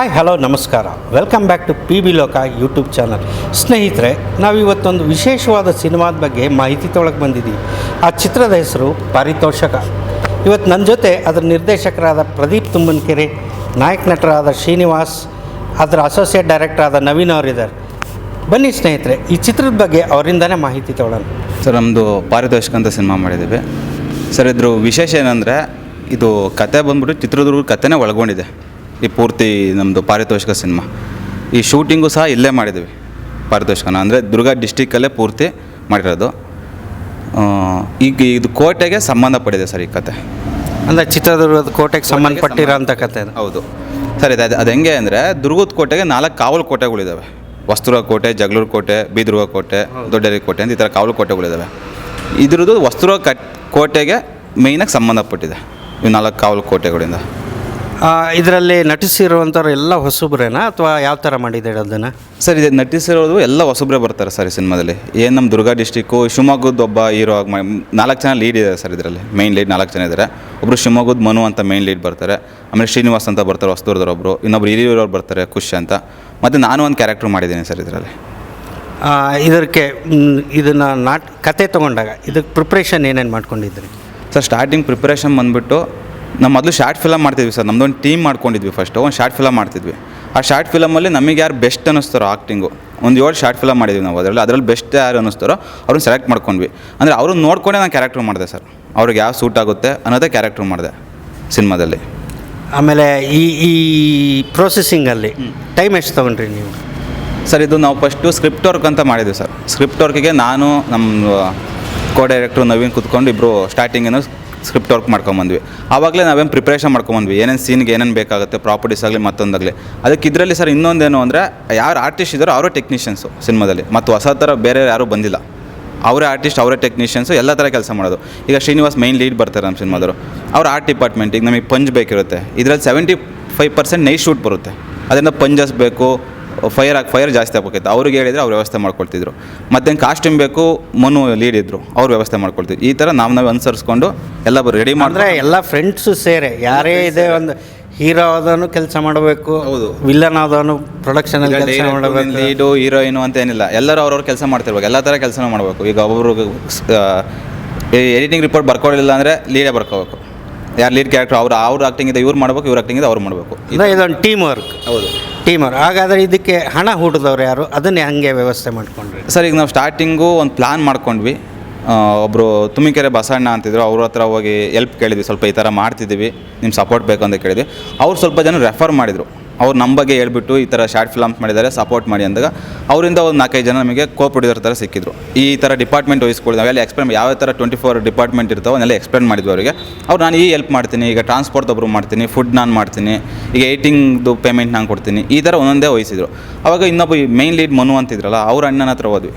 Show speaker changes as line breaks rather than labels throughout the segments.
Hi, hello, ನಮಸ್ಕಾರ. Welcome back to P B Loka YouTube channel ಸ್ನೇಹಿತರೆ, ನಾವಿವತ್ತೊಂದು ವಿಶೇಷವಾದ ಸಿನಿಮಾದ ಬಗ್ಗೆ ಮಾಹಿತಿ ತೊಗೊಳಕ್ಕೆ ಬಂದಿದ್ದೀವಿ. ಆ ಚಿತ್ರದ ಹೆಸರು ಪಾರಿತೋಷಕ. ಇವತ್ತು ನನ್ನ ಜೊತೆ ಅದರ ನಿರ್ದೇಶಕರಾದ ಪ್ರದೀಪ್ ತುಂಬನ್ಕೆರೆ, ನಾಯಕ ನಟರಾದ ಶ್ರೀನಿವಾಸ್, ಅದರ ಅಸೋಸಿಯೇಟ್ ಡೈರೆಕ್ಟರ್ ಆದ ನವೀನ್ ಅವರಿದ್ದಾರೆ. ಬನ್ನಿ ಸ್ನೇಹಿತರೆ, ಈ ಚಿತ್ರದ ಬಗ್ಗೆ ಅವರಿಂದನೇ ಮಾಹಿತಿ ತೊಗೊಳ್ಳೋಣ
ಸರ್ ನಮ್ಮದು ಪಾರಿತೋಷಕ ಅಂತ ಸಿನಿಮಾ ಮಾಡಿದ್ದೀವಿ. ಸರ್, ಇದ್ರ ವಿಶೇಷ ಏನಂದರೆ, ಇದು ಕತೆ ಬಂದ್ಬಿಟ್ಟು ಚಿತ್ರದುರ್ಗ ಕತೆನೇ ಒಳಗೊಂಡಿದೆ. ಈ ಪೂರ್ತಿ ನಮ್ಮದು ಪಾರಿತೋಷಿಕ ಸಿನಿಮಾ. ಈ ಶೂಟಿಂಗು ಸಹ ಇಲ್ಲೇ ಮಾಡಿದ್ವಿ ಪಾರಿತೋಷಿಕನ. ಅಂದರೆ ದುರ್ಗ ಡಿಸ್ಟಿಕಲ್ಲೇ ಪೂರ್ತಿ ಮಾಡಿರೋದು. ಈಗ ಇದು ಕೋಟೆಗೆ ಸಂಬಂಧಪಟ್ಟಿದೆ ಸರ್ ಈ ಕತೆ.
ಅಂದರೆ ಚಿತ್ರದುರ್ಗದ ಕೋಟೆಗೆ ಸಂಬಂಧಪಟ್ಟಿರೋಂಥ ಕತೆ.
ಹೌದು. ಸರಿ ಇದು ಅದು ಅದು ಹೆಂಗೆ ಅಂದರೆ ದುರ್ಗದ ಕೋಟೆಗೆ ನಾಲ್ಕು ಕಾವಲು ಕೋಟೆಗಳಿದ್ದಾವೆ ವಸ್ತುರ ಕೋಟೆ ಜಗಳೂರು ಕೋಟೆ ಬೀದುರ್ಗ ಕೋಟೆ ದೊಡ್ಡೇರಿ ಕೋಟೆ ಅಂತ ಈ ಥರ ಕಾವಲು ಕೋಟೆಗಳಿದ್ದಾವೆ ಇದ್ರದ್ದು ವಸ್ತುರ ಕಟ್ ಕೋಟೆಗೆ ಮೇಯ್ನಾಗಿ ಸಂಬಂಧಪಟ್ಟಿದೆ. ಇವು ನಾಲ್ಕು ಕಾವಲು ಕೋಟೆಗಳಿಂದ.
ಇದರಲ್ಲಿ ನಟಿಸಿರುವಂಥವ್ರು ಎಲ್ಲ ಹೊಸಬ್ರೇನಾ ಅಥವಾ ಯಾವ ಥರ ಮಾಡಿದ್ದೀರಿ ಅದನ್ನು?
ಸರ್ ಇದು ನಟಿಸಿರೋದು ಎಲ್ಲ ಹೊಸಬ್ರೆ ಬರ್ತಾರೆ ಸರ್ ಈ ಸಿನಿಮಾದಲ್ಲಿ. ಏನು ನಮ್ಮ ದುರ್ಗಾ ಡಿಸ್ಟಿಕ್ಕು ಶಿವಮೊಗ್ಗದ ಒಬ್ಬ ಹೀರೋ ಆಗಿ ನಾಲ್ಕು ಜನ ಲೀಡ್ ಇದ್ದಾರೆ ಸರ್ ಇದರಲ್ಲಿ. ಮೈನ್ ಲೀಡ್ ನಾಲ್ಕು ಜನ ಇದ್ದಾರೆ. ಒಬ್ಬರು ಶಿವಮೊಗ್ಗದ ಮನು ಅಂತ ಮೈನ್ ಲೀಡ್ ಬರ್ತಾರೆ. ಆಮೇಲೆ ಶ್ರೀನಿವಾಸ್ ಅಂತ ಬರ್ತಾರೆ ಹೊಸದೂರ್ದವ್ರು ಒಬ್ಬರು ಇನ್ನೊಬ್ರು ಹಿರಿಯೂರವ್ರು ಬರ್ತಾರೆ ಖುಷಿ ಅಂತ. ಮತ್ತು ನಾನು ಒಂದು ಕ್ಯಾರೆಕ್ಟರ್ ಮಾಡಿದ್ದೀನಿ ಸರ್ ಇದರಲ್ಲಿ.
ಇದಕ್ಕೆ ಇದನ್ನು ಇದನ್ನ ನಾಟ್ ಕತೆ ತೊಗೊಂಡಾಗ ಇದಕ್ಕೆ ಪ್ರಿಪ್ರೇಷನ್ ಏನೇನು ಮಾಡ್ಕೊಂಡಿದ್ರಿ?
ಸರ್ ಸ್ಟಾರ್ಟಿಂಗ್ ಪ್ರಿಪ್ರೇಷನ್ ಬಂದುಬಿಟ್ಟು ನಾವು ಮೊದಲು ಶಾರ್ಟ್ ಫಿಲಮ್ ಮಾಡ್ತಿದ್ವಿ ಸರ್. ನಮ್ಮದೊಂದು ಟೀಮ್ ಮಾಡ್ಕೊಂಡಿದ್ವಿ ಫಸ್ಟು ಒಂದು ಶಾರ್ಟ್ ಫಿಲಮ್ ಮಾಡ್ತಿದ್ವಿ. ಆ ಶಾರ್ಟ್ ಫಿಲಮಲ್ಲಿ ನಮಗೆ ಯಾರು ಬೆಸ್ಟ್ ಅನ್ನಿಸ್ತಾರೋ ಆ್ಯಕ್ಟಿಂಗು ಒಂದು ಏಳು ಶಾರ್ಟ್ ಫಿಲಮ್ ಮಾಡಿದ್ವಿ ನಾವು ಅದರಲ್ಲಿ. ಅದರಲ್ಲಿ ಬೆಸ್ಟ್ ಯಾರು ಅನ್ನಿಸ್ತಾರೋ ಅವ್ರನ್ನ ಸೆಲೆಕ್ಟ್ ಮಾಡ್ಕೊಂಡ್ವಿ. ಅಂದರೆ ಅವ್ರನ್ನ ನೋಡ್ಕೊಂಡೇ ನಾನು ಕ್ಯಾರೆಕ್ಟ್ರ್ ಮಾಡಿದೆ ಸರ್. ಅವ್ರಿಗೆ ಯಾವ ಸೂಟ್ ಆಗುತ್ತೆ ಅನ್ನೋದೇ ಕ್ಯಾರೆಕ್ಟರ್ ಮಾಡಿದೆ ಸಿನಿಮಾದಲ್ಲಿ.
ಆಮೇಲೆ ಈ ಈ ಪ್ರೊಸೆಸಿಂಗಲ್ಲಿ ಟೈಮ್ ಎಷ್ಟು ತೊಗೊಂಡ್ರಿ ನೀವು?
ಸರ್ ಇದು ನಾವು ಫಸ್ಟು ಸ್ಕ್ರಿಪ್ಟ್ ವರ್ಕ್ ಅಂತ ಮಾಡಿದ್ವಿ ಸರ್. ಸ್ಕ್ರಿಪ್ಟ್ ವರ್ಕಿಗೆ ನಾನು ನಮ್ಮ ಕೋ ಡೈರೆಕ್ಟ್ರು ನವೀನ್ ಕುತ್ಕೊಂಡು ಇಬ್ಬರು ಸ್ಟಾರ್ಟಿಂಗೇನು ಸ್ಕ್ರಿಪ್ಟ್ ವರ್ಕ್ ಮಾಡ್ಕೊಂಬಂದ್ವಿ. ಆವಾಗಲೇ ನಾವೇನು ಪ್ರಿಪ್ರೇಷನ್ ಮಾಡ್ಕೊಂಬಂದ್ವಿ. ಏನೇನು ಸೀನ್ಗೆ ಏನೇನು ಬೇಕಾಗುತ್ತೆ ಪ್ರಾಪರ್ಟೀಸ್ ಆಗಲಿ ಮತ್ತೊಂದಾಗಲಿ. ಅದಕ್ಕೆ ಇದರಲ್ಲಿ ಸರ್ ಇನ್ನೊಂದೇನು ಅಂದರೆ, ಯಾರು ಆರ್ಟಿಸ್ಟ್ ಇದ್ದಾರೋ ಅವರೇ ಟೆಕ್ನಿಷಿಯನ್ಸು ಸಿನಿಮಾದಲ್ಲಿ. ಮತ್ತು ಹೊಸ ಥರ ಬೇರೆ ಯಾರೂ ಬಂದಿಲ್ಲ. ಅವರೇ ಆರ್ಟಿಸ್ಟ್ ಅವರೇ ಟೆಕ್ನಿಷಿಯನ್ಸು ಎಲ್ಲ ಥರ ಕೆಲಸ ಮಾಡೋದು. ಈಗ ಶ್ರೀನಿವಾಸ್ ಮೈನ್ ಲೀಡ್ ಬರ್ತಾರೆ ನಮ್ಮ ಸಿನಿಮಾದವರು. ಅವ್ರ ಆರ್ಟ್ ಡಿಪಾರ್ಟ್ಮೆಂಟಿಗೆ ನಮಗೆ ಪಂಜ್ ಬೇಕಿರುತ್ತೆ. ಇದರಲ್ಲಿ seventy five percent night shoot ಬರುತ್ತೆ. ಅದರಿಂದ ಪಂಜಸ್ ಬೇಕು ಫೈರ್ ಆಗಿ ಫೈರ್ ಜಾಸ್ತಿ ಆಗ್ಬೇಕಿತ್ತು ಅವ್ರಿಗೆ ಹೇಳಿದರೆ ಅವ್ರು ವ್ಯವಸ್ಥೆ ಮಾಡ್ಕೊಳ್ತಿದ್ರು. ಮತ್ತು ಕಾಸ್ಟ್ಯೂಮ್ ಬೇಕು ಮನು ಲೀಡ್ ಇದ್ದರು ಅವ್ರು ವ್ಯವಸ್ಥೆ ಮಾಡ್ಕೊಳ್ತಿದ್ರು. ಈ ಥರ ನಾವು ನಾವು ಅನುಸರಿಸ್ಕೊಂಡು ಎಲ್ಲ ರೆಡಿ ಮಾಡಿದ್ರೆ
ಎಲ್ಲ ಫ್ರೆಂಡ್ಸು ಸೇರೆ. ಯಾರೇ ಇದೆ ಒಂದು ಹೀರೋ ಆದವನು ಕೆಲಸ ಮಾಡಬೇಕು
ಹೌದು.
ವಿಲನ್ ಆದವನು ಪ್ರೊಡಕ್ಷನ್ ಕೆಲಸ ಮಾಡಬೇಕು.
ಲೀಡು ಹೀರೋಯಿನು ಅಂತ ಏನಿಲ್ಲ. ಎಲ್ಲರೂ ಅವ್ರವ್ರ ಕೆಲಸ ಮಾಡ್ತಿರ್ಬೇಕು. ಎಲ್ಲ ಥರ ಕೆಲಸನೂ ಮಾಡಬೇಕು. ಈಗ ಒಬ್ಬರು ಎಡಿಟಿಂಗ್ ರಿಪೋರ್ಟ್ ಬರ್ಕೊಳ್ಳಿಲ್ಲ ಅಂದರೆ ಲೀಡೇ ಬರ್ಕೋಬೇಕು. ಯಾರು ಲೀಡ್ ಕ್ಯಾರೆಕ್ಟರ್ ಅವ್ರು ಅವ್ರ ಆ್ಯಕ್ಟಿಂಗ್ ಇದೆ ಇವ್ರು ಮಾಡಬೇಕು ಇವ್ರ ಆ್ಯಕ್ಟಿಂಗ್ ಇದೆ ಅವ್ರು ಮಾಡಬೇಕು.
ಇಲ್ಲ ಇದೊಂದು ಟೀಮ್ ವರ್ಕ್
ಹೌದು.
ಟೀಮ್ ವರ್ಕ್ ಹಾಗಾದರೆ ಇದಕ್ಕೆ ಹಣ ಹೂಡಿದವ್ರು ಯಾರು? ಅದನ್ನೇ ಹಂಗೆ ವ್ಯವಸ್ಥೆ ಮಾಡಿಕೊಂಡ್ರಿ.
ಸರ್, ಈಗ ನಾವು ಸ್ಟಾರ್ಟಿಂಗು ಒಂದು ಪ್ಲ್ಯಾನ್ ಮಾಡ್ಕೊಂಡ್ವಿ. ಒಬ್ಬರು ತುಮಿಕೆರೆ ಬಸಣ್ಣ ಅಂತಿದ್ರು. ಅವ್ರ ಹತ್ರ ಹೋಗಿ ಎಲ್ಪ್ ಕೇಳಿದ್ವಿ. ಸ್ವಲ್ಪ ಈ ಥರ ಮಾಡ್ತಿದ್ದೀವಿ. ನಿಮ್ಮ ಸಪೋರ್ಟ್ ಬೇಕು ಅಂತ ಕೇಳಿದ್ವಿ. ಅವ್ರು ಸ್ವಲ್ಪ ಜನ ರೆಫರ್ ಮಾಡಿದರು. ಅವ್ರು ನಮ್ಮ ಬಗ್ಗೆ ಹೇಳ್ಬಿಟ್ಟು ಈ ಥರ ಶಾರ್ಟ್ ಫಿಲಮ್ಸ್ ಮಾಡಿದ್ದಾರೆ ಸಪೋರ್ಟ್ ಮಾಡಿ ಅಂದಾಗ ಅವರಿಂದ ಒಂದು ನಾಲ್ಕೈದು ಜನ ನಮಗೆ ಕೋ ಥರ ಸಿಕ್ಕಿದ್ರು. ಈ ಥರ ಡಿಪಾರ್ಟ್ಮೆಂಟ್ ವಹಿಸ್ಕೊಳ್ಳಿ ನಾವೆಲ್ಲ ಎಕ್ಸ್ಪ್ಲೇನ್ ಯಾವ ಥರ ಟ್ವೆಂಟಿ ಫೋರ್ ಡಿಪಾರ್ಟ್ಮೆಂಟ್ ಇರ್ತಾವೆ ಅವನ್ನೆಲ್ಲ ಎಕ್ಸ್ಪ್ಲೇನ್ ಮಾಡಿದ್ವಿ ಅವರಿಗೆ. ಅವ್ರು ನಾನು ಈ ಹೆಲ್ಪ್ ಮಾಡ್ತೀನಿ, ಈಗ ಟ್ರಾನ್ಸ್ಪೋರ್ಟ್ ಒಬ್ಬರು ಮಾಡ್ತೀನಿ ಫುಡ್ ನಾನು ಮಾಡ್ತೀನಿ, ಈಗ ಏಟಿಂಗ್ದು ಪೇಮೆಂಟ್ ನಾನು ಕೊಡ್ತೀನಿ, ಈ ಥರ ಒಂದೊಂದೇ ವಹಿಸಿದ್ರು ಅವಾಗ ಇನ್ನೊಬ್ಬ ಮೇನ್ ಲೀಡ್ ಮನು ಅಂತಿದ್ರಲ್ಲ, ಅವ್ರ ಅಣ್ಣನ ಹತ್ರ ಹೋದ್ವಿ.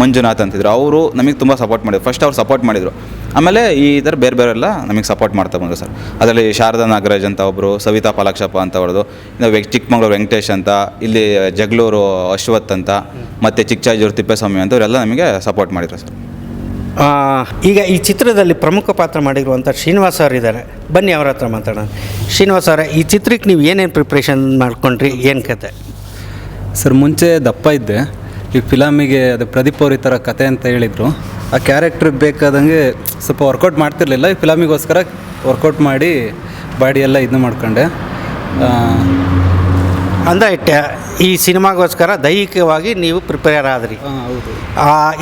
ಮಂಜುನಾಥ್ ಅಂತಿದ್ರು. ಅವರು ನಮಗೆ ತುಂಬ ಸಪೋರ್ಟ್ ಮಾಡಿದ್ರು. ಫಸ್ಟ್ ಅವ್ರು ಸಪೋರ್ಟ್ ಮಾಡಿದರು. ಆಮೇಲೆ ಈ ಥರ ಬೇರೆ ಬೇರೆಲ್ಲ ನಮಗೆ ಸಪೋರ್ಟ್ ಮಾಡ್ತಾ ಬಂದರು ಸರ್. ಅದರಲ್ಲಿ ಶಾರದಾ ನಾಗರಾಜ್ ಅಂತ ಒಬ್ಬರು ಸವಿತಾ ಪಾಲಾಕ್ಷಪ್ಪ ಅಂತ ಅವ್ರದ್ದು ಇನ್ನು ವೆಂಕ್ ಚಿಕ್ಕಮಗಳೂರು ವೆಂಕಟೇಶ್ ಅಂತ ಇಲ್ಲಿ ಜಗಳೂರು ಅಶ್ವಥ್ ಅಂತ ಮತ್ತು ಚಿಕ್ಕಚಾಜೂರು ತಿಪ್ಪೇಸ್ವಾಮಿ ಅಂತ ಇವರೆಲ್ಲ ನಮಗೆ ಸಪೋರ್ಟ್ ಮಾಡಿದರು ಸರ್.
ಆ, ಈಗ ಈ ಚಿತ್ರದಲ್ಲಿ ಪ್ರಮುಖ ಪಾತ್ರ ಮಾಡಿರುವಂಥ ಶ್ರೀನಿವಾಸ್ ಅವರು ಇದ್ದಾರೆ. ಬನ್ನಿ ಅವ್ರ ಹತ್ರ ಮಾತಾಡೋಣ. ಶ್ರೀನಿವಾಸ್ ಅವರೇ ಈ ಚಿತ್ರಕ್ಕೆ ನೀವು ಏನೇನು ಪ್ರಿಪ್ರೇಷನ್ ಮಾಡ್ಕೊಂಡ್ರಿ? ಏನು ಕತೆ?
ಸರ್ ಮುಂಚೆ ದಪ್ಪ ಇದ್ದೆ. ಈ ಫಿಲಮಿಗೆ ಅದು ಪ್ರದೀಪ್ ಅವ್ರ ಈ ಥರ ಕತೆ ಅಂತ ಹೇಳಿದರು ಆ ಕ್ಯಾರೆಕ್ಟ್ರ್ ಬೇಕಾದಂಗೆ ಸ್ವಲ್ಪ ವರ್ಕೌಟ್ ಮಾಡ್ತಿರ್ಲಿಲ್ಲ. ಈ ಫಿಲಮಿಗೋಸ್ಕರ ವರ್ಕೌಟ್ ಮಾಡಿ ಬಾಡಿ ಎಲ್ಲ ಇದನ್ನ ಮಾಡ್ಕೊಂಡೆ ಅಂದ
ಅಂದರೆ ಈ ಸಿನಿಮಾಗೋಸ್ಕರ ದೈಹಿಕವಾಗಿ ನೀವು ಪ್ರಿಪೇರ್ ಆದ್ರಿ.
ಹೌದು.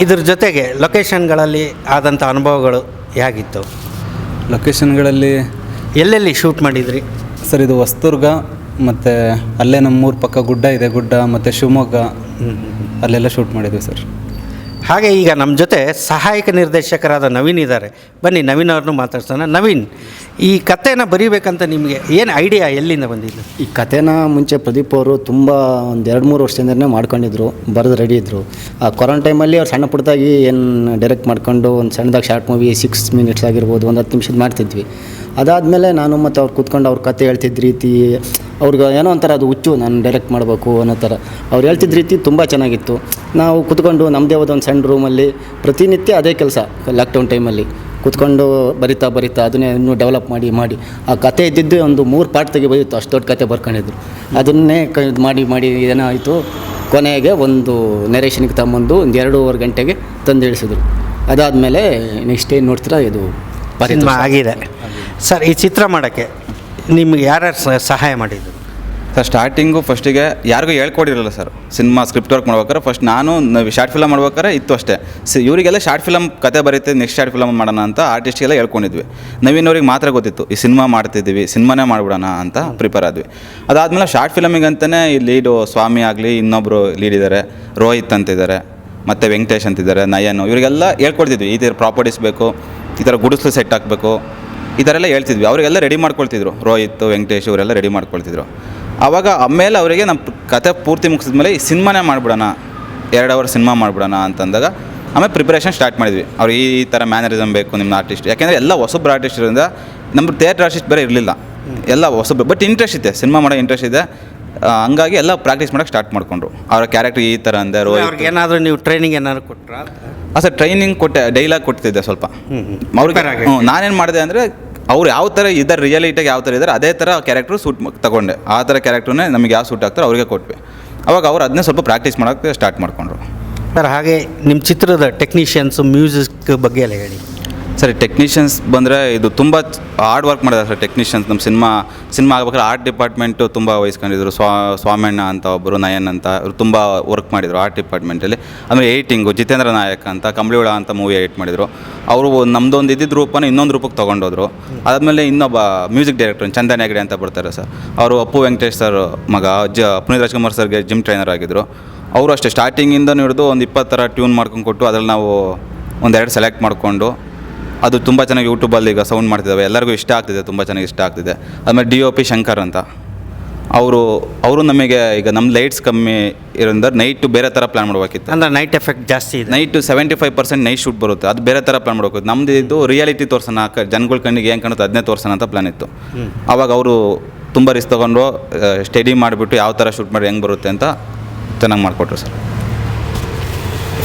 ಇದ್ರ ಜೊತೆಗೆ ಲೊಕೇಶನ್ಗಳಲ್ಲಿ ಆದಂಥ ಅನುಭವಗಳು ಹೇಗಿತ್ತು?
ಲೊಕೇಶನ್ಗಳಲ್ಲಿ
ಎಲ್ಲೆಲ್ಲಿ ಶೂಟ್ ಮಾಡಿದ್ರಿ?
ಸರ್ ಇದು ಹೊಸದುರ್ಗ ಮತ್ತು ಅಲ್ಲೇ ನಮ್ಮೂರ ಪಕ್ಕ ಗುಡ್ಡ ಇದೆ ಗುಡ್ಡ ಮತ್ತು ಶಿವಮೊಗ್ಗ. ಅಲ್ಲೆಲ್ಲ ಶೂಟ್ ಮಾಡಿದ್ವಿ ಸರ್
ಹಾಗೆ ಈಗ ನಮ್ಮ ಜೊತೆ ಸಹಾಯಕ ನಿರ್ದೇಶಕರಾದ ನವೀನ್ ಇದ್ದಾರೆ. ಬನ್ನಿ ನವೀನ್ ಅವ್ರನ್ನೂ ಮಾತಾಡ್ಸೋಣ. ನವೀನ್ ಈ ಕಥೆನ ಬರೀಬೇಕಂತ ನಿಮಗೆ ಏನು ಐಡಿಯಾ ಎಲ್ಲಿಂದ ಬಂದಿದ್ದು?
ಈ ಕಥೆನ ಮುಂಚೆ ಪ್ರದೀಪ್ ಅವರು ತುಂಬ ಒಂದು ಎರಡು ಮೂರು ವರ್ಷದಿಂದನೇ ಮಾಡ್ಕೊಂಡಿದ್ರು ಬರೆದು ರೆಡಿ ಇದ್ದರು ಆ ಕೊರೋನಾ ಟೈಮಲ್ಲಿ ಅವ್ರು ಸಣ್ಣ ಪುಟ್ಟದಾಗಿ ಏನು ಡೈರೆಕ್ಟ್ ಮಾಡ್ಕೊಂಡು ಒಂದು ಸಣ್ಣದಾಗಿ ಶಾರ್ಟ್ ಮೂವಿ ಸಿಕ್ಸ್ ಮಿನಿಟ್ಸ್ ಆಗಿರ್ಬೋದು ಒಂದು ಹತ್ತು ನಿಮಿಷದ ಮಾಡ್ತಿದ್ವಿ. ಅದಾದಮೇಲೆ ನಾನು ಮತ್ತು ಅವ್ರು ಕೂತ್ಕೊಂಡು ಅವ್ರ ಕತೆ ಹೇಳ್ತಿದ್ದ ರೀತಿ, ಅವ್ರಿಗೆ ಏನೋ ಒಂಥರ ಅದು ಹುಚ್ಚು, ನಾನು ಡೈರೆಕ್ಟ್ ಮಾಡಬೇಕು ಅನ್ನೋ ಥರ. ಅವ್ರು ಹೇಳ್ತಿದ್ದ ರೀತಿ ತುಂಬ ಚೆನ್ನಾಗಿತ್ತು. ನಾವು ಕೂತ್ಕೊಂಡು ನಮ್ಮದೇ ಒಂದು ಸಣ್ಣ ರೂಮಲ್ಲಿ ಪ್ರತಿನಿತ್ಯ ಅದೇ ಕೆಲಸ ಲಾಕ್ಡೌನ್ ಟೈಮಲ್ಲಿ ಕೂತ್ಕೊಂಡು ಬರಿತಾ ಬರಿತಾ ಅದನ್ನೇ ಇನ್ನೂ ಡೆವಲಪ್ ಮಾಡಿ ಮಾಡಿ. ಆ ಕತೆ ಇದ್ದಿದ್ದು ಒಂದು ಮೂರು ಪಾರ್ಟ್ ತೆಗಿಬೋದಿತ್ತು ಅಷ್ಟು ದೊಡ್ಡ ಕತೆ ಬರ್ಕೊಂಡಿದ್ರು. ಅದನ್ನೇ ಕ, ಇದು ಮಾಡಿ ಮಾಡಿ ಏನಾಯಿತು, ಕೊನೆಗೆ ಒಂದು ನೆರೇಷನ್ಗೆ ತಗೊಂಬಂದು ಒಂದು ಎರಡೂವರೆ ಗಂಟೆಗೆ ತಂದು ಇಳಿಸಿದ್ರು ಅದಾದಮೇಲೆ ನೆಕ್ಸ್ಟ್ ಏನು ನೋಡ್ತೀರಾ, ಇದು
ಆಗಿದೆ. ಸರ್, ಈ ಚಿತ್ರ ಮಾಡೋಕ್ಕೆ ನಿಮ್ಗೆ ಯಾರ್ಯಾರು ಸಹಾಯ ಮಾಡಿದ್ರು?
ಸರ್ ಸ್ಟಾರ್ಟಿಂಗು ಫಸ್ಟಿಗೆ ಯಾರಿಗೂ ಹೇಳ್ಕೊಡಿರಲ್ಲ ಸರ್. ಸಿನಿಮಾ ಸ್ಕ್ರಿಪ್ಟ್ ವರ್ಕ್ ಮಾಡ್ಬೇಕಾದ್ರೆ ಫಸ್ಟ್ ನಾನು ಶಾರ್ಟ್ ಫಿಲಮ್ ಮಾಡ್ಬೇಕಾದ್ರೆ ಇತ್ತು ಅಷ್ಟೇ. ಸಿ, ಇವರಿಗೆಲ್ಲ ಶಾರ್ಟ್ ಫಿಲಮ್ ಕತೆ ಬರೀತಿ ನೆಕ್ಸ್ಟ್ ಶಾರ್ಟ್ ಫಿಲಮ್ ಮಾಡೋಣ ಅಂತ ಆರ್ಟಿಸ್ಟ್ಗೆಲ್ಲ ಹೇಳ್ಕೊಂಡಿದ್ವಿ. ನವೀನ್ ಅವ್ರಿಗೆ ಮಾತ್ರ ಗೊತ್ತಿತ್ತು, ಈ ಸಿನಿಮಾ ಮಾಡ್ತಿದ್ದೀವಿ, ಸಿನಿಮಾನೇ ಮಾಡ್ಬಿಡೋಣ ಅಂತ ಪ್ರಿಪೇರ್ ಆದ್ವಿ. ಅದಾದಮೇಲೆ ಶಾರ್ಟ್ ಫಿಲಮಿಗೆ ಅಂತಲೇ ಈ ಲೀಡು ಸ್ವಾಮಿ ಆಗಲಿ ಇನ್ನೊಬ್ಬರು ಲೀಡ್ ಇದ್ದಾರೆ ರೋಹಿತ್ ಅಂತಿದ್ದಾರೆ, ಮತ್ತು ವೆಂಕಟೇಶ್ ಅಂತಿದ್ದಾರೆ, ನಯನು, ಇವರಿಗೆಲ್ಲ ಹೇಳ್ಕೊಡ್ತಿದ್ವಿ. ಈ ಥರ ಪ್ರಾಪರ್ಟೀಸ್ ಬೇಕು, ಈ ಥರ ಗುಡಿಸ್ಲು ಸೆಟ್ ಹಾಕಬೇಕು ಈ ಥರ ಎಲ್ಲ ಹೇಳ್ತಿದ್ವಿ. ಅವರಿಗೆಲ್ಲ ರೆಡಿ ಮಾಡ್ಕೊಳ್ತಿದ್ರು. ರೋಹಿತ್ ವೆಂಕಟೇಶ್ ಇವರೆಲ್ಲ ರೆಡಿ ಮಾಡ್ಕೊಳ್ತಿದ್ರು. ಆವಾಗ ಆಮೇಲೆ ಅವರಿಗೆ ನಮ್ಮ ಕತೆ ಪೂರ್ತಿ ಮುಗಿಸಿದ್ಮೇಲೆ ಈ ಸಿನಿಮಾನೇ ಮಾಡಿಬಿಡೋಣ ಎರಡು ಅವರ್ ಸಿನಿಮಾ ಮಾಡಿಬಿಡೋಣ ಅಂತಂದಾಗ ಆಮೇಲೆ ಪ್ರಿಪ್ರೇಷನ್ ಸ್ಟಾರ್ಟ್ ಮಾಡಿದ್ವಿ. ಅವ್ರು ಈ ಥರ ಮ್ಯಾನರಿಸಮ್ ಬೇಕು ನಿಮ್ಮ ಆರ್ಟಿಸ್ಟ್ ಯಾಕೆಂದರೆ ಎಲ್ಲ ಆರ್ಟಿಸ್ಟ್ ಇರೋದ್ರಿಂದ ನಮ್ಮ ಥಿಯೇಟ್ರ್ ಆರ್ಟಿಸ್ಟ್ ಬೇರೆ ಇರಲಿಲ್ಲ. ಎಲ್ಲ ಹೊಸಬ್ ಬಟ್ ಇಂಟ್ರೆಸ್ಟ್ ಇದೆ. ಸಿನಿಮಾ ಮಾಡೋ ಇಂಟ್ರೆಸ್ಟ್ ಇದೆ. ಹಂಗಾಗಿ ಎಲ್ಲ ಪ್ರಾಕ್ಟೀಸ್ ಮಾಡೋಕ್ಕೆ ಸ್ಟಾರ್ಟ್ ಮಾಡಿಕೊಂಡ್ರು. ಅವರ ಕ್ಯಾರೆಕ್ಟರ್ ಈ ಥರ ಅಂದೆ ರೋಹಿತ್.
ಅವ್ರಿಗೆ ಏನಾದರೂ ನೀವು ಟ್ರೈನಿಂಗ್ ಏನಾದ್ರು ಕೊಟ್ಟರೆ
ಹಾಂ ಸರ್ ಟ್ರೈನಿಂಗ್ ಕೊಟ್ಟೆ ಡೈಲಾಗ್ ಕೊಡ್ತಿದ್ದೆ ಸ್ವಲ್ಪ. ಅವ್ರಿಗೆ ನಾನೇನು ಮಾಡಿದೆ ಅಂದರೆ ಅವ್ರು ಯಾವ ಥರ ಇದ್ದಾರೆ ರಿಯಾಲಿಟಿಗೆ ಯಾವ ಥರ ಇದ್ದಾರೆ, ಅದೇ ಥರ ಕ್ಯಾರೆಕ್ಟ್ರು ಸೂಟ್ ತಗೊಂಡೆ. ಆ ಥರ ಕ್ಯಾರೆಕ್ಟ್ರನ್ನೇ ನಮಗೆ ಯಾವ ಸೂಟ್ ಆಗ್ತಾರೋ ಅವ್ರಿಗೆ ಕೊಟ್ವಿ. ಅವಾಗ ಅವ್ರು ಅದನ್ನೇ ಸ್ವಲ್ಪ ಪ್ರಾಕ್ಟೀಸ್ ಮಾಡೋಕ್ಕೆ ಸ್ಟಾರ್ಟ್ ಮಾಡಿಕೊಂಡ್ರು.
ಸರ್, ಹಾಗೆ ನಿಮ್ಮ ಚಿತ್ರದ ಟೆಕ್ನಿಷಿಯನ್ಸು ಮ್ಯೂಸಿಕ್ ಬಗ್ಗೆ ಎಲ್ಲ ಹೇಳಿ.
ಸರ್ ಟೆಕ್ನಿಷಿಯನ್ಸ್ ಬಂದರೆ ಇದು ತುಂಬ ಹಾರ್ಡ್ ವರ್ಕ್ ಮಾಡಿದ್ದಾರೆ ಸರ್ ಟೆಕ್ನಿಷಿಯನ್ಸ್ ನಮ್ಮ ಸಿನಿಮಾ ಸಿನಿಮಾ ಆಗ್ಬೇಕಾದ್ರೆ ಆರ್ಟ್ ಡಿಪಾರ್ಟ್ಮೆಂಟು ತುಂಬ ವಹಿಸ್ಕೊಂಡಿದ್ರು. ಸ್ವಾ, ಸ್ವಾಮಣ್ಣ ಅಂತ ಒಬ್ಬರು ನಯನ್ ಅಂತ ಅವರು ತುಂಬ ವರ್ಕ್ ಮಾಡಿದರು ಆರ್ಟ್ ಡಿಪಾರ್ಟ್ಮೆಂಟಲ್ಲಿ ಆಮೇಲೆ ಏಯ್ಟಿಂಗು ಜಿತೇಂದ್ರ ನಾಯಕ್ ಅಂತ ಕಂಬಳಿಹುಳ ಅಂತ ಮೂವಿ ಏಟ್ ಮಾಡಿದರು. ಅವರು ನಮ್ಮದೊಂದು ಇದ್ದಿದ್ದ ರೂಪನ ಇನ್ನೊಂದು ರೂಪಕ್ಕೆ ತೊಗೊಂಡೋದ್ರು. ಅದಾದಮೇಲೆ ಇನ್ನೊಬ್ಬ ಮ್ಯೂಸಿಕ್ ಡೈರೆಕ್ಟರ್ ಚಂದನ್ ಹೆಗ್ಡೆ ಅಂತ ಬರ್ತಾರೆ ಸರ್. ಅವರು ಅಪ್ಪು ವೆಂಕಟೇಶ್ ಸರ್ ಮಗ, ಜ, ಪುನೀತ್ ರಾಜ್ಕುಮಾರ್ ಸರ್ಗೆ ಜಿಮ್ ಟ್ರೈನರ್ ಆಗಿದ್ದರು ಅವರು ಅಷ್ಟೇ ಸ್ಟಾರ್ಟಿಂಗಿಂದ ಹಿಡಿದು ಒಂದು ಇಪ್ಪತ್ತರ ಟ್ಯೂನ್ ಮಾಡ್ಕೊಂಡು ಕೊಟ್ಟು ಅದ್ರಲ್ಲಿ ನಾವು ಒಂದೆರಡು ಸೆಲೆಕ್ಟ್ ಮಾಡಿಕೊಂಡು ಅದು ತುಂಬ ಚೆನ್ನಾಗಿ ಯೂಟ್ಯೂಬಲ್ಲಿ ಈಗ ಸೌಂಡ್ ಮಾಡ್ತಿದ್ದಾವೆ ಎಲ್ಲರಿಗೂ ಇಷ್ಟ ಆಗ್ತಿದೆ ತುಂಬ ಚೆನ್ನಾಗಿ ಇಷ್ಟ ಆಗ್ತಿದೆ. ಆಮೇಲೆ ಡಿ ಒ ಪಿ ಶಂಕರ್ ಅಂತ. ಅವರು ಅವರು ನಮಗೆ ಈಗ ನಮ್ಮ ಲೈಟ್ಸ್ ಕಮ್ಮಿ ಇರೋದ್ರ ನೈಟು ಬೇರೆ ಥರ ಪ್ಲ್ಯಾನ್ ಮಾಡಬೇಕಿತ್ತು.
ಅಂದ್ರೆ ನೈಟ್ ಎಫೆಕ್ಟ್ ಜಾಸ್ತಿ ಇದೆ.
Night seventy five percent night shoot ಬರುತ್ತೆ. ಅದು ಬೇರೆ ಥರ ಪ್ಲ್ಯಾನ್ ಮಾಡಬೇಕು. ನಮ್ಮದು ಇದು ರಿಯಾಲಿಟಿ ತೋರ್ಸೋಣ ಜನಗಳ ಕಣ್ಣಿಗೆ ಏನು ಕಾಣುತ್ತೆ ಅದನ್ನೇ ತೋರ್ಸೋಣ ಅಂತ ಪ್ಲ್ಯಾನ್ ಇತ್ತು. ಆವಾಗ ಅವರು ತುಂಬ ರಿಸ್ಕ್ ತೊಗೊಂಡು ಸ್ಟಡಿ ಮಾಡಿಬಿಟ್ಟು ಯಾವ ಥರ ಶೂಟ್ ಮಾಡಿ ಹೆಂಗೆ ಬರುತ್ತೆ ಅಂತ ಚೆನ್ನಾಗಿ ಮಾಡಿಕೊಟ್ರು ಸರ್.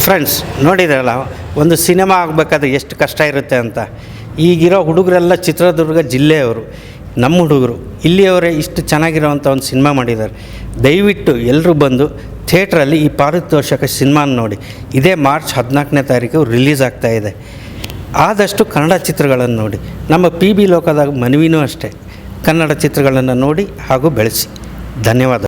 ಫ್ರೆಂಡ್ಸ್ ನೋಡಿದ್ರಲ್ಲ, ಒಂದು ಸಿನಿಮಾ ಆಗಬೇಕಾದ್ರೆ ಎಷ್ಟು ಕಷ್ಟ ಇರುತ್ತೆ ಅಂತ. ಈಗಿರೋ ಹುಡುಗರೆಲ್ಲ ಚಿತ್ರದುರ್ಗ ಜಿಲ್ಲೆಯವರು, ನಮ್ಮ ಹುಡುಗರು, ಇಲ್ಲಿಯವರೇ ಇಷ್ಟು ಚೆನ್ನಾಗಿರೋವಂಥ ಒಂದು ಸಿನಿಮಾ ಮಾಡಿದ್ದಾರೆ. ದಯವಿಟ್ಟು ಎಲ್ಲರೂ ಬಂದು ಥಿಯೇಟ್ರಲ್ಲಿ ಈ ಪಾರಿತೋಷಕ ಸಿನಿಮಾನ ನೋಡಿ. ಇದೇ ಮಾರ್ಚ್ ಹದಿನಾಲ್ಕನೇ ತಾರೀಕು ರಿಲೀಸ್ ಆಗ್ತಾ ಇದೆ. ಆದಷ್ಟು ಕನ್ನಡ ಚಿತ್ರಗಳನ್ನು ನೋಡಿ. ನಮ್ಮ ಪಿ ಬಿ ಲೋಕದಾಗ ಮನವಿನೂ ಅಷ್ಟೇ. ಕನ್ನಡ ಚಿತ್ರಗಳನ್ನು ನೋಡಿ ಹಾಗೂ ಬೆಳೆಸಿ. ಧನ್ಯವಾದ.